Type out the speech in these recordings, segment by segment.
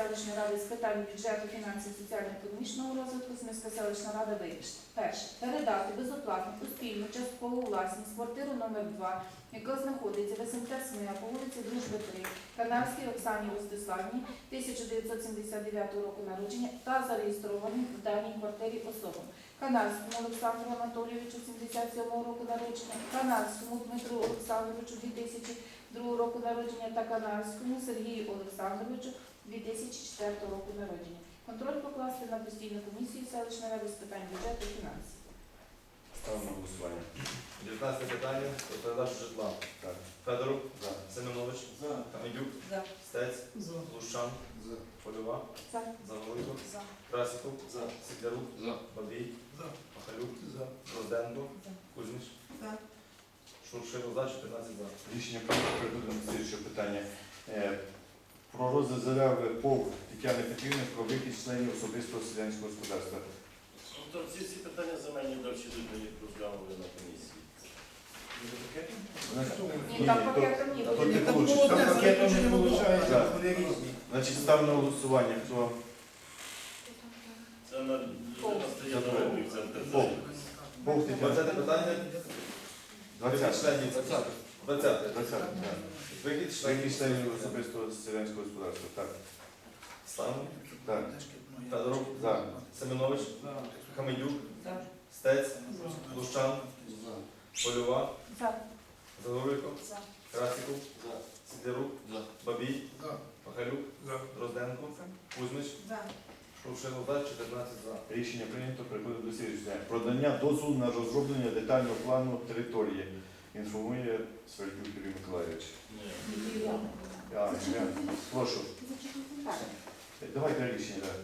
селищної ради з питань бюджету, фінансів, соціально-економічного розвитку Смільська селищна рада вирішила. Перше. Передати безоплатно у спільну часткову власність квартиру номер 2 яка знаходиться в СМТ СМИА по вулиці Дружби 3, Канавській Оксані Ростиславні, 1979 року народження та зареєстрованим в даній квартирі особам. Канавському Олександру Анатолійовичу 77 року народження, Канавському Дмитру Олександровичу 2002 року народження та Канавському Сергію Олександровичу 2004 року народження. Контроль покласти на постійну комісію селищної ради з питань бюджету і фінансів. Ставимо на голосування. 19 питання про передачу житла. Так. Федорук, За. Семенович, За. Камедюк, За. Стець, За. Лущан, За. Польова, За. Загоруйко, За. Красиков, За. Сидлярук, За. Бабій, За. Махалюк, За. Розденко, За. Кузьміч, За. Шуршило за 14 за. Рішення прийнято. Переходимо до слідчого питання. Про розгляд заяви ПОВ Тетяни Петрівни про вихід членів особистого селянського господарства. Тобто ці всі питання земельні далі йдуть, ми їх розглянули на комісії. Ні, там пакетом ні, буде. Там получиться. було Там одне, пакетом не не виходить, Так. вони різні. Значить, ставимо на голосування. Хто? Це на людина стає Це на ринку, це Пов. Пов Тетяна. 20 питання. Вихід 20. членів. 20. 20. так. Вихід. Вихід членів особистого селянського господарства. Так. Ставимо. Так. Федорук, За. Семенович, За. Камедюк, За. Стець, Лущан, За. Польова, За. Загоруйко, За. Красиков, За. Сидлярук, За. Бабій, За. Махалюк, За. Розденко, Кузьмич, За. Шуршило за 14 за. Рішення прийнято. Переходимо до слідчого. Продання дозволу на розроблення детального плану території. Інформує Свердюк Юрій Миколаївич. Ні. А, Юрій, Прошу. Давайте рішення. так.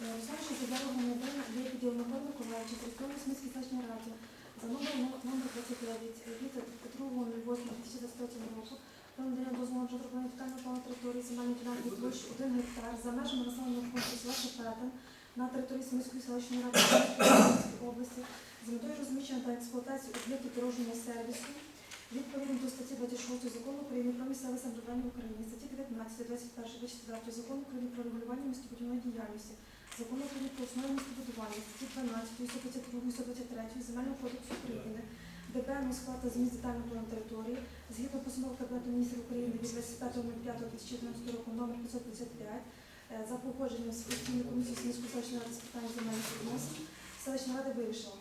Розглянувши заяву громадян є відділ Миколи Миколаївича території Смільській селищній раді за номером номер 29 від 2.08.2023 року про надання дозволу на розроблення детального плану території земельної ділянки площі 1 гектар за межами населеного пункту села Шепетин на території Смільської селищної ради Київської області з метою розміщення та експлуатації об'єктів дорожнього сервісу Відповідно до статті 26 закону України про місцеве самоврядування в Україні, статті 19, 21, 24 закону України про регулювання містобудівної діяльності, закону України про основи містобудування, статті 12, 122, 123 Земельного кодексу України, ДП склад та зміст детального плану території, згідно постанови Кабінету міністрів України від 25.05.2011 року номер 555, е, за погодженням з комісією Сміської селищної ради з питань земельних відносин, селищна рада вирішила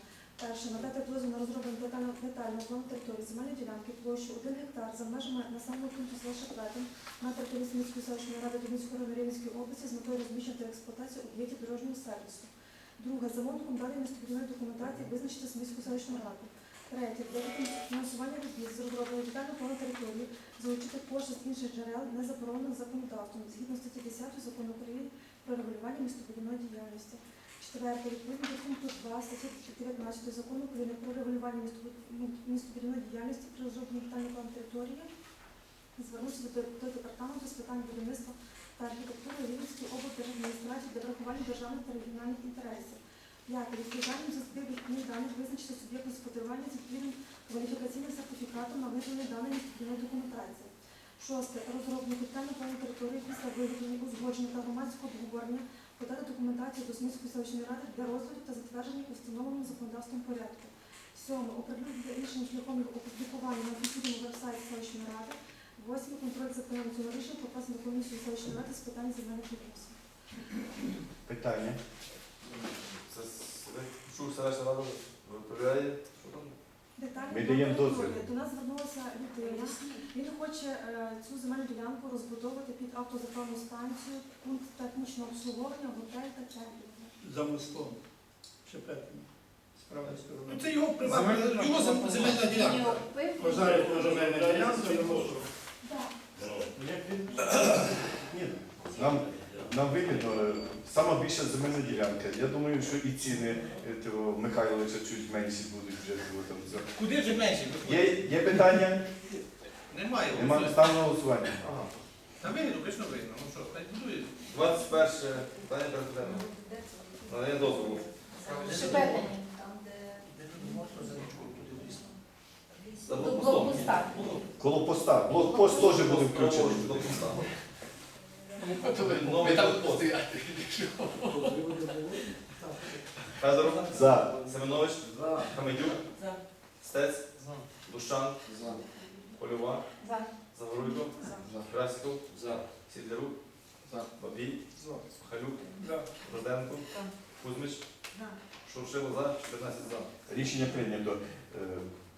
Перше, надати дозвіл на розроблення детального детального плану території земельної ділянки площі 1 гектар за межами населеного пункту села Шепетин на території Смільської селищної ради Донецької району Рівненської області з метою розміщення та експлуатації об'єктів дорожнього сервісу. Друге, замовником даної містобудівної документації визначити Смільську селищну раду. Третє, для фінансування робіт з розроблення детального плану території залучити кошти з інших джерел, не заборонених законодавством, згідно статті 10 закону України про регулювання містобудівної діяльності. Четверте, відповідно до пункту 2 статті 19 закону України про регулювання містобу- містобудівної діяльності при розробленні детального плану території, звернутися до, департаменту з питань будівництва та архітектури Рівненської облдержадміністрації для врахування державних та регіональних інтересів. П'яте, відповідальним за збір даних визначити суб'єкт господарювання з відповідним кваліфікаційним сертифікатом на визнання даної містобудівної документації. Шосте, розроблення детального плану території після виготовлення узгодження та громадського обговорення подати документацію до Смільської селищної ради для розгляду та затвердження у встановленому законодавством порядку. Сьоме. Оприлюднити рішення шляхом його опублікування на офіційному веб-сайті селищної ради. Восьме. Контроль за цього рішення покласти на комісію селищної ради з питань земельних відносин. Питання. Це чув селищна рада виправляє. Що Ми даємо дозвіл. До нас звернулася людина. Він хоче е, цю земельну ділянку розбудовувати під автозаправну станцію, пункт технічного обслуговування, готель та кемпінг. За мостом. Шепетин. З правої сторони. Ну, Це його приватна, його зем- земельна ділянка. Пожарить на земельна ділянка, не можу. Так. Ні. Нам, нам вигідно, е, сама більша земельна ділянка. Я думаю, що і ціни е, того Михайловича чуть менші будуть вже того там. цього. Куди вже менше? Є, є питання? Немає. Нема ставимо на голосування. Ага. Та вигідно, точно вигідно. Ну що, хай будує. 21 питання президента. Надання дозволу. Шепетині. За До блокпостом. блокпоста. Коло поста. Блокпост теж буде включений. До поста. Федоров, За. Семенович, Хамедюк, Стець, Лущан, Польова, За. Загоруйко, Красиков, Сідлярук, За. Бабій, Халюк, За. Рожденко, Кузьмич, Шуршило за, 14 за. Рішення прийнято.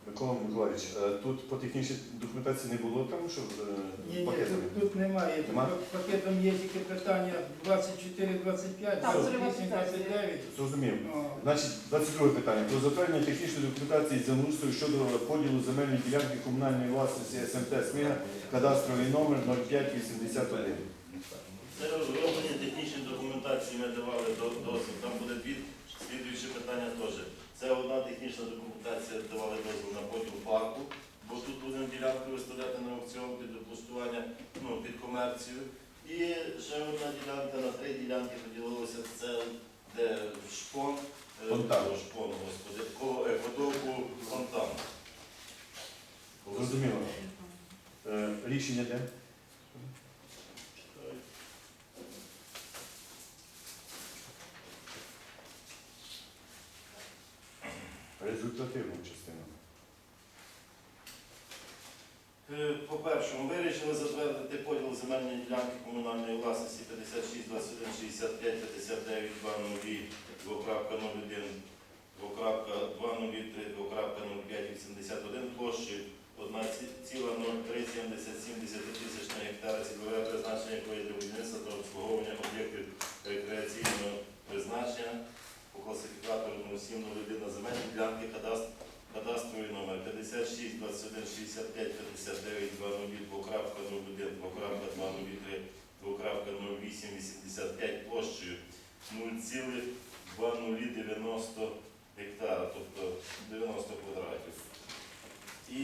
Микола Миколаївич, е, тут по технічній документації не було тому, що Ні, е, ні, пакетами? тут, тут немає. Тут Нема? пакетом є тільки питання 24-25, Так, 48, 29. Зрозумів. О, Значить, 22 питання. Про затвердження технічної документації землеустрою щодо поділу земельної ділянки комунальної власності СМТ СМІГА, кадастровий номер 0581. Це розроблення технічної документації ми давали до дозвіл. Там буде дві. Це одна технічна документація давали дозвіл на поділ парку, бо тут будемо ділянку виставляти на аукціон під облаштування, ну, під комерцію. І ще одна ділянка на три ділянки поділилося. Це де шпон, е, Фонтан. шпон, господи, коло еквадоку фонтан. Зрозуміло. Е, Рішення де? Результативну частину. Е, По-першому, вирішили затвердити поділ земельної ділянки комунальної власності 56, 21, 65, 59, 202, 2.01, 2.203, 2.05, 81 площі 1,0377 тисячних гектара цільове призначення якої для будівництва та обслуговування об'єктів рекреаційного призначення класифікатору 0701 на земельні ділянки кадастр Кадастровий номер 56 21 65 59 20 двокрапка 01 двокрапка 203 двокрапка 08 85 площею 0,2090 гектара, тобто 90 квадратів. І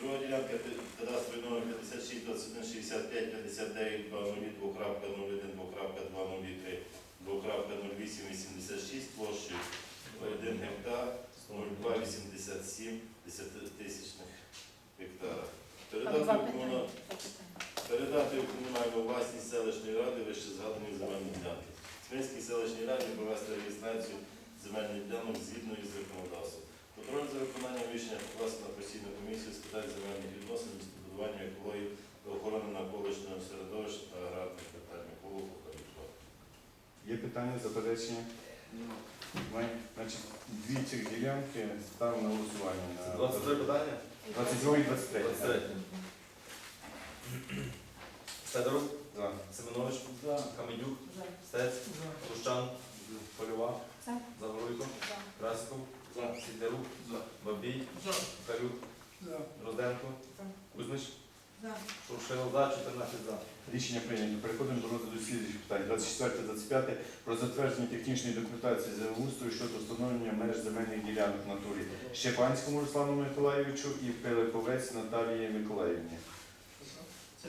друга ділянка кадастровий номер 56 21 65 59 20 двокрапка 01 двокрапка 203 двокрапка 08 86 площею 1 гектар. 0,287 десятитисячних гектара. Там два Передати в комуна- передати в комунальну власність селищної ради вище згадані земельні ділянки. Смільській селищній раді провести реєстрацію земельних ділянок згідно із законодавством. Контроль за виконанням рішення покласти на постійну комісію з питань земельних відносин, містобудування екології та охорони навколишнього середовища та аграрних питань. Є питання, заперечення? Немає? Значить, дві цих ділянки ставимо на голосування. 23 питання? 22 і 23. 23. Федоров, За. Семенович, За. Хамедюк, Стець, Лущан, Польова, За. Загоруйко, За. Красиков, Сідлярук, Бабій, За. За. Розденко, За. Кузьмич, За. Шуршило за, 14 за. Рішення прийнято. Переходимо до розгляду слідчих питань. 24-25 про затвердження технічної документації землеустрою щодо встановлення меж земельних ділянок в натурі Щепанському Руслану Миколаївичу і Пилиповець Наталії Миколаївні. Це.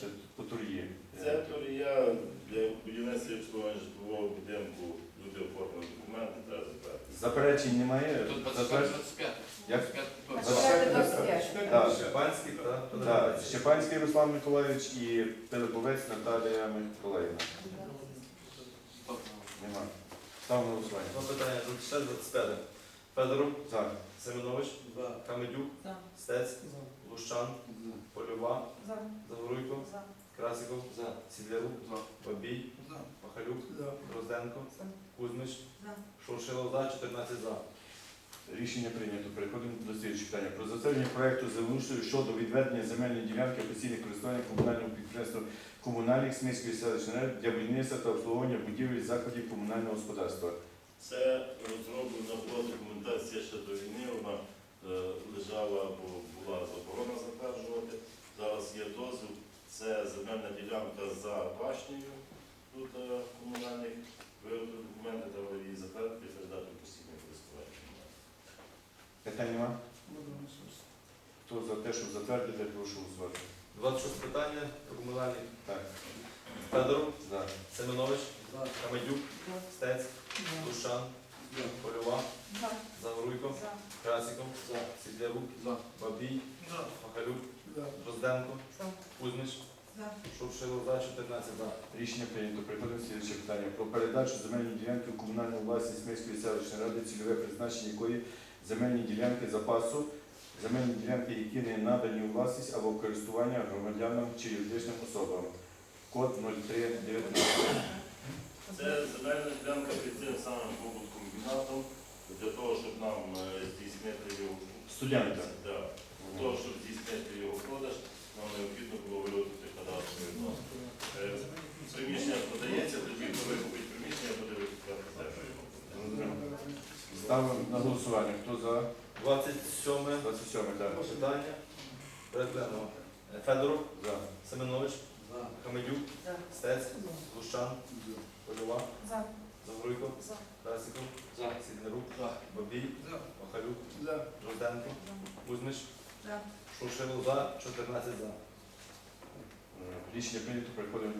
Це по тур'ї. Це я для будівництва обслуговування житлового будинку люди оформили документи, треба затвердити. Заперечень немає? Тут Затвердження? 25. Як? 24, 25. Так. Щепанський Руслан Миколаївич і Пилиповець Наталія Миколаївна. Нема. Ставимо на голосування. Два питання, 26, 25. Федоров, За. Семенович, Хамедюк, За. Стець, Лущан, Польова, За. Загоруйко, За. Красиков, Сідлярук, Бабій, За. Махалюк, За. Розденко, За. Кузьмич, За. Шуршило за, 14 за. Рішення прийнято. Переходимо до слідчого питання. Про затвердження проекту землеустрою щодо відведення земельної ділянки постійних користування комунального підприємства комунальних Смільської селищної для будівництва та обслуговування будівель і закладів комунального господарства. Це розроблена була документація ще до війни, вона е, лежала, бо була заборона затверджувати. Зараз є дозвіл. Це земельна ділянка за башнею. Тут е, комунальних виробили документи, треба її затвердити і передати постійне користування. Питань нема? Хто за те, щоб затвердити, прошу голосувати. 26 питання, комунальний. Так. Федоров, За. Семенович, Хамедюк, Стець. Лущан, Польова, За. Загоруйко, За. Красиков, Сідлярук, Бабій. Махалюк. Розденко. Кузьмич. Шуршило за, 14 за. Рішення прийнято. Переходимо до питання. Про передачу земельної ділянки у комунальну власність Міської селищної ради, цільове призначення якої земельні ділянки запасу, земельні ділянки, які не надані у власність або в користування громадянам чи юридичним особам. Код 0319. Це земельна ділянка під цим самим побуткомбінатом для того, щоб нам е, здійснити його Студента. Да. Для того, щоб здійснити його продаж, нам необхідно було виробити кадастровий відносини. Е, Приміщення продається, тоді хто викупить приміщення, буде викупляти землю. Ставимо на голосування. Хто за? 27 27 так. питання. Е, Федоров, За. Семенович, Хамедюк, Стець, Лущан, Польова, За. Загоруйко, За. Красиков, Сіднерук, Бабій, За. Махалюк, За. Розденко, Кузьмич, За. Шуршило за, 14 за. Е, Рішення прийнято. Переходимо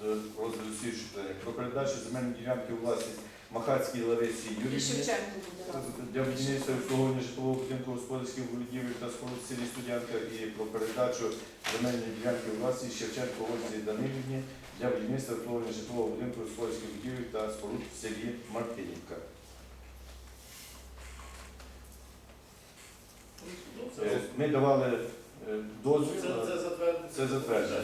до розгляду слідчого питання. Про передачу земельної ділянки у власність Махацькій Ларисі разом. Для будівництва обслуговування житлового будинку господарських будівель та споруд в селі Студянка і про передачу земельної ділянки у власність Шевченко Ользі Данилівні для будівництва обслуговування житлового будинку господарських будівель та споруд в селі Мартинівка. Е, Ми давали е, дозвіл. це- затвердження. Це затвердження.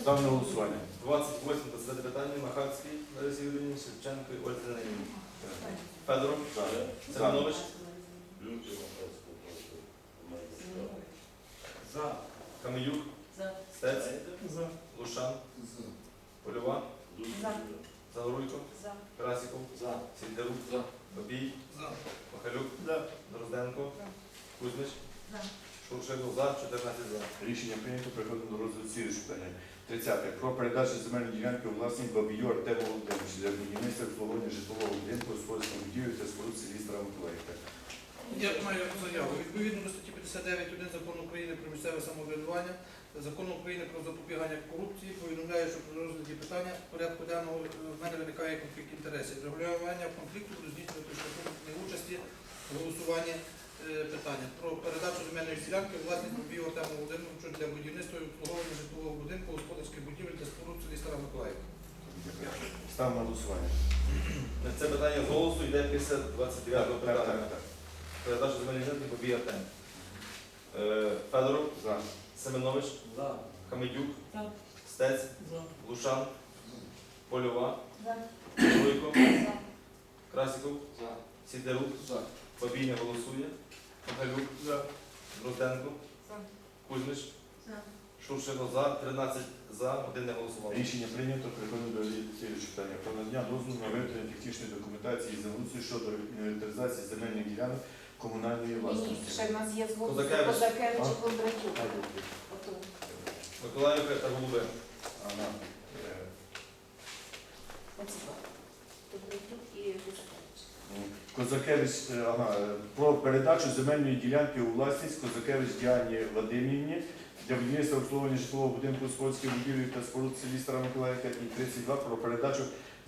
Став на голосування. 28 посадити питання. Махацький, Ларисі Юрійовні, Шевченко і Ольга Данилівні. Федоров, За. Семенович. За. Хамедюк, За. Стець. Лущан, Польова. Загоруйко, За. Красиков, Сіднерук, Бабій, За. Махалюк, За. Дрозденко, За. Кузьмич, За. Шуршило за, 14 за. Рішення прийнято. Переходимо до розгляду слідчого питання. 30. Про передачу земельної ділянки у власність Бабію Артему Володимировичу для будівництва обслуговування житлового будинку господарських будівель та споруд селі Стара Миколаївка. Я маю заяву. Відповідно до статті 59.1 закону України про місцеве самоврядування, закону України про запобігання корупції, повідомляю, що при розгляді питання порядку денного е, в мене виникає конфлікт інтересів. Регулювання конфлікту здійснювати шляхом участі в голосуванні питання про передачу земельної ділянки власність Бабію Артему Володимировичу для будівництва і обслуговування житлового будинку, господарських будівель та споруд селі Стара Миколаївка. Став на голосування. Це питання з голосу йде після 29 Так, питання. так, так. Передача земельної ділянки Бабій Артем. Е, Федоров, За. Семенович, За. Хамедюк, За. Стець, За. Лушан, Польова, За. Загоруйко, За. Красиков, За. Сіднерук, За. Бабій не голосує, Махалюк, За. Дрозденко, За. Кузьмич, За. Шуршило за, 13 за, один не голосував. Рішення прийнято. Переходимо до слідчого питання. Про надання дозволу на виготовлення технічної документації і землеустрою щодо інвентаризації земельних ділянок комунальної Ні, власності. ще в нас є згодом Козакевич. Козакевич і Кондратюк. Ото. Миколаївка та Голубе. Ага. Оці два. Кондратюк і Козакевич. Козакевич, е, ага, про передачу земельної ділянки у власність Козакевич Діані Вадимівні для будівництва обслуговування житлового будинку господарських будівель та споруд селі Стара Миколаївка і 32 про передачу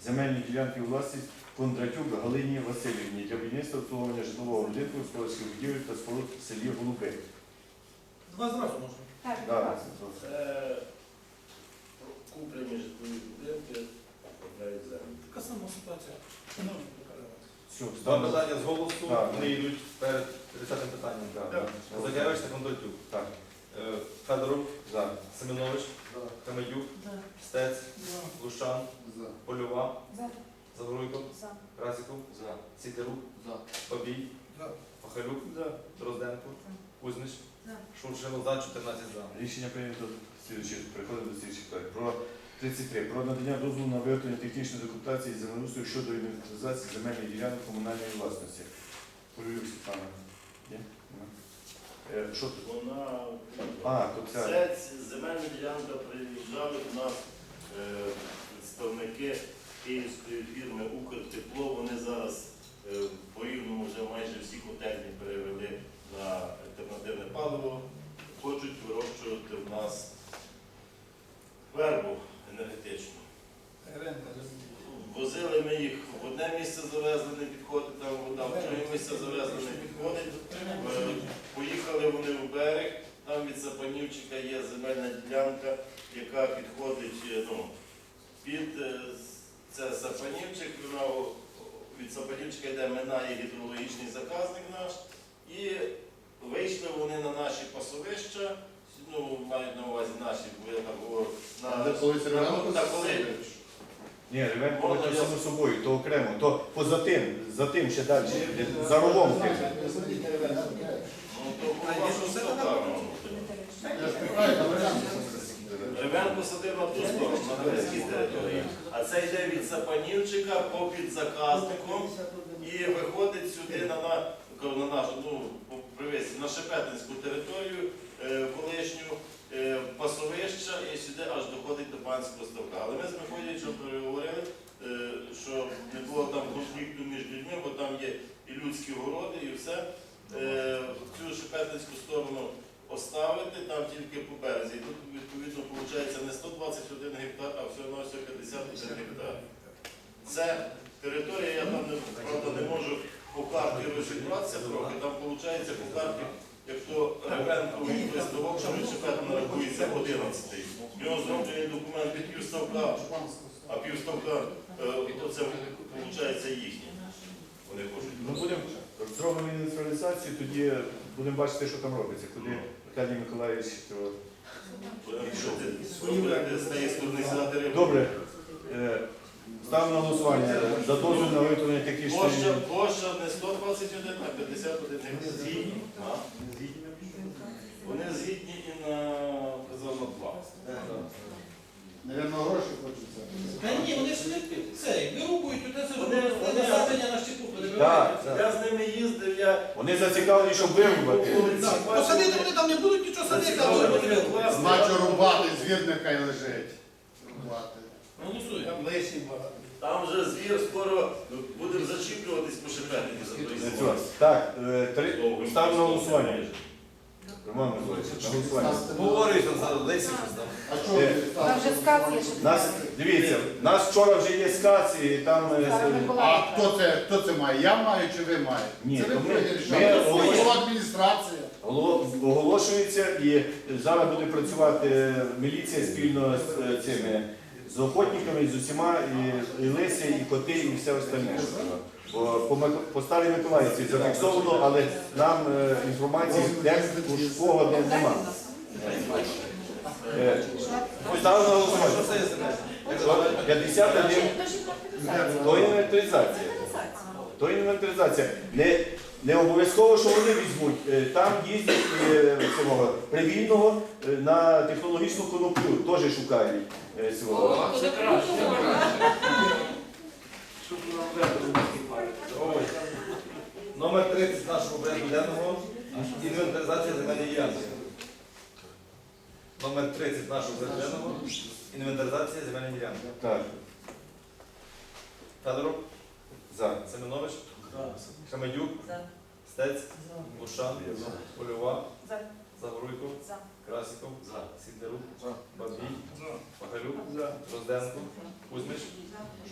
земельної ділянки у власність Кондратюк Галині Васильівні для будівництва обслуговування житлового будинку господарських будівель та споруд в селі Голуби. Два зразу можна. Так, Да. Це куплені житлові будинки, потрапляють землю. Така сама ситуація. Два питання з голосу, Так. вони йдуть перед 30 питанням. Да, Да. да. Та Кондратюк. Так, Е, Федоров, за. Семенович, За. Стець, Лушан, За. Польова, За. Загоруйко, За. Красиков, Сідерук, За. Бабій, За. Махалюк, За. Дрозденко, За. Шуршило за, 14 за. Рішення прийнято. Слідуюче. Переходимо до слідчих питань. Про 33. Про надання дозволу на виготовлення технічної документації землеустрою щодо інвентаризації земельних ділянок комунальної власності. Полюбів. Є? Нема? Е, Що тут? Вона А, тут ця. Це ці- земельна ділянка приїжджали до нас е, представники київської фірми Укртепло. Вони зараз е, по-рівному вже майже всі котельні перевели на альтернативне паливо. Хочуть вирощувати в нас вербу енергетичну. Возили ми їх в одне місце завезли, не підходить там вода, в друге місце завезли, не підходить. Е, Поїхали вони в берег, там від від Сапанівчика є земельна ділянка, яка підходить е, ну, під е, це Сапанівчик, від Сапанівчика йде, минає гідрологічний заказник наш, і вийшли вони на наші пасовища, ну, мають на увазі наші, бо я так говорю, на, коли. Ні, Ревенко Можна я- само собою, то окремо, то поза тим, за тим ще далі, за ровом тим. Ну, то є вашу сторону. так? Я ж питаю, там варіанти. Ревенко садив на ту сторону, на Березькій території. А це йде від Сапанівчика попід заказником і виходить сюди на, на, на нашу, ну, по привезці, на Шепетинську територію, е, колишню е, пасовища і сюди аж доходить до панського ставка. Але ми з Мефодієвичем переговорили, е, що не було там конфлікту між людьми, бо там є і людські городи, і все. Е, Цю Шепетинську сторону оставити там тільки по березі. І тут відповідно виходить не 121 гектар, а всього на всього 51 гектар. Це територія, я там правда не можу по карті розібратися трохи. Там виходить по карті, як то Ревенковий листовок, що від Шепетина рахується 11. В нього зроблений документ під півставка, а півставка е, оце виходить їхнє. Вони хочуть. Ну, будемо зробимо ініціалізацію, тоді будемо бачити, що там робиться. Куди Віталій Миколаївич. то-. Добре. Е, Ставимо на голосування за дозвіл на виготовлення технічної. площа не 121, а 51 гектар. Згідні? Вони згідні і на казано 2. Навірно, гроші хочеться. Та ні, вони ж не це, вирубують, туди це Вони- ж вони- насадження на щепу Я з ними я Вони зацікавлені, щоб вирубати. Так, Посадити вони там не будуть нічого садити, але вони вони вирубують. Значить рубати, звір нехай лежить. Рубати. Голосуємо. Там лисів багато. там вже звір скоро будемо зачіплюватись по шепетині за той звір. Так, е, три. Ставимо на голосування. Роман Миколаївич, на голосування. Говорить за Лесі щось там. А чого Е, ви Там вже сказ є, що Нас, дивіться, нас вчора вже є сказ, і там. е, Зараз е, А хто це, хто це має? Я маю чи ви маєте? Ні, це ви то ми- повинні ми рішати. оголосимо. Голова адміністрація. Оголо- Оголошується і зараз буде працювати міліція спільно з е, цими з охотниками, з усіма, і, і лиси, і коти, і все остальне. що. По, по старій Миколаївці зафіксовано, але нам е, інформації кого де нема. Е, на голосування. Що це є земля? 51 то інвентаризація. То інвентаризація. Не, не обов'язково, що вони візьмуть. Е, Там їздять е, цього привільного е, на технологічну коноплю, теж шукають е, цього. Ой. Номер 30 нашого порядку денного. Інвентаризація земельної ділянки. Номер 30 нашого денного. Інвентаризація земельної ділянки. Так, Федоров, за. Семенович, Хамедюк, Стець, Лушан, Польова, За. Загоруйко, За. Красіков, Сідлярук, Бабій, Пахалюк, За. Розденко, Кузьмич,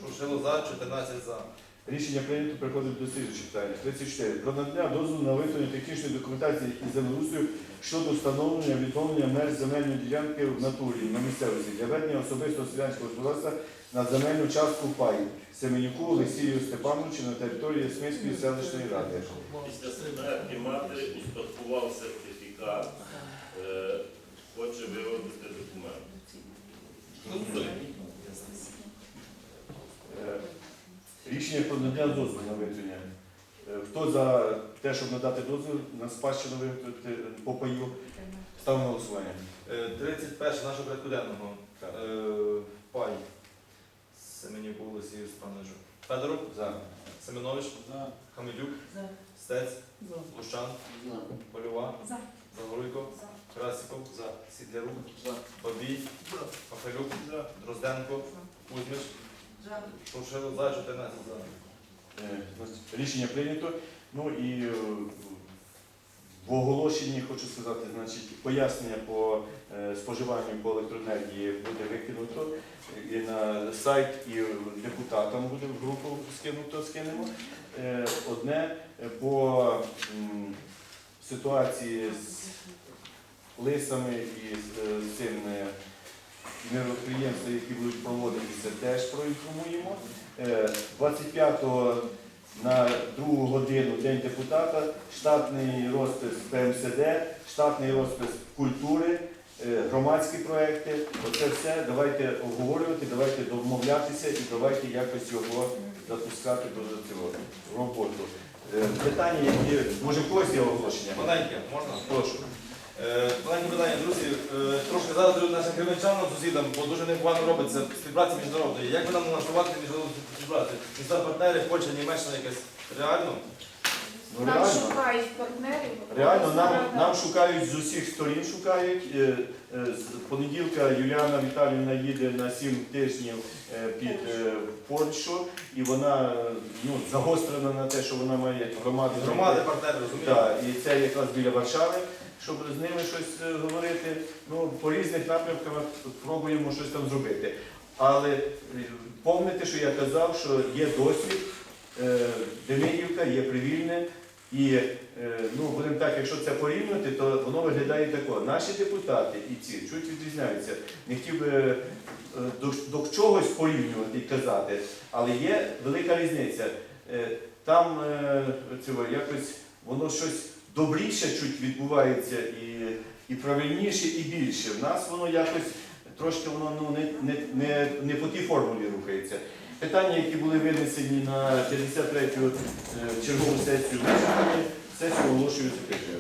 Шуршило за, 14 за. Рішення прийнято. Приходить до слідчого питання. 34. Про надання дозволу на виготовлення технічної документації із землеустрою щодо встановлення відновлення меж земельної ділянки в натурі на місцевості для ведення особистого селянського господарства на земельну частку паю Семенюку Олексію Степановичу на території Смільської селищної ради. Після смерті матері успадкував сертифікат, е, хоче виводити документ. Голосуємо. Е, Рішення про надання дозволу на виготовлення. Е, Хто за те, щоб надати дозвіл на спадщину виготовити по паю? Ставимо на голосування. Е, 31 нашого порядку денного. Е, Пай. Семенюк Олексію Степановичу. Федоров, За. Семенович, За. Хамедюк, За. Стець, За. Лущан, Польова, За. Загоруйко, За. Красіков, Сідлярук, За. Бабій, Пахалюк, За. Дрозденко, Кузьмич, Шуршило за, 14 за. Е, Рішення прийнято. Ну і е, в оголошенні хочу сказати, значить, пояснення по е, споживанню по електроенергії буде викинуто і на сайт, і депутатам буде в групу скинуто, скинемо. Одне по ситуації з лисами і з цим міроприємства, які будуть проводитися, теж проінформуємо. Е, 25-го на другу годину День депутата, штатний розпис ПМСД, штатний розпис культури, е, громадські проекти. Оце все давайте обговорювати, давайте домовлятися і давайте якось його запускати до цього роботу. Е, Питання, які може когось є оголошення? Маленьке, можна? Прошу. Е, Маленьке питання, друзі. Е, Трошки згадати нашим кривенчанам, сусідам, бо дуже непогано робиться співпраця міжнародної. Як ви нам налаштувати міжнародну співпрацю? Міста партнери, Польща, Німеччина якась реально? Ну, Нам реально. шукають партнерів. Реально, нам, нам шукають з усіх сторін шукають. Е, е, З понеділка Юліана Віталіївна їде на сім тижнів е, під е, Польщу, і вона е, ну, загострена на те, що вона має громади. Громади, партнери, розумієте? Так, і це якраз біля Варшави, щоб з ними щось е, говорити. Ну, по різних напрямках пробуємо щось там зробити. Але е, помните, що я казав, що є досвід, е, Демидівка, є Привільне, і ну, будемо так, якщо це порівняти, то воно виглядає тако. Наші депутати і ці чуть відрізняються. Не хотів би до, до чогось порівнювати і казати, але є велика різниця. Там якось воно щось добріше чуть відбувається і, і правильніше, і більше. В нас воно якось трошки воно ну, не, не, не, не по тій формулі рухається. Питання, які були винесені на 53-ю е, чергову сесію, сесію оголошую закритою.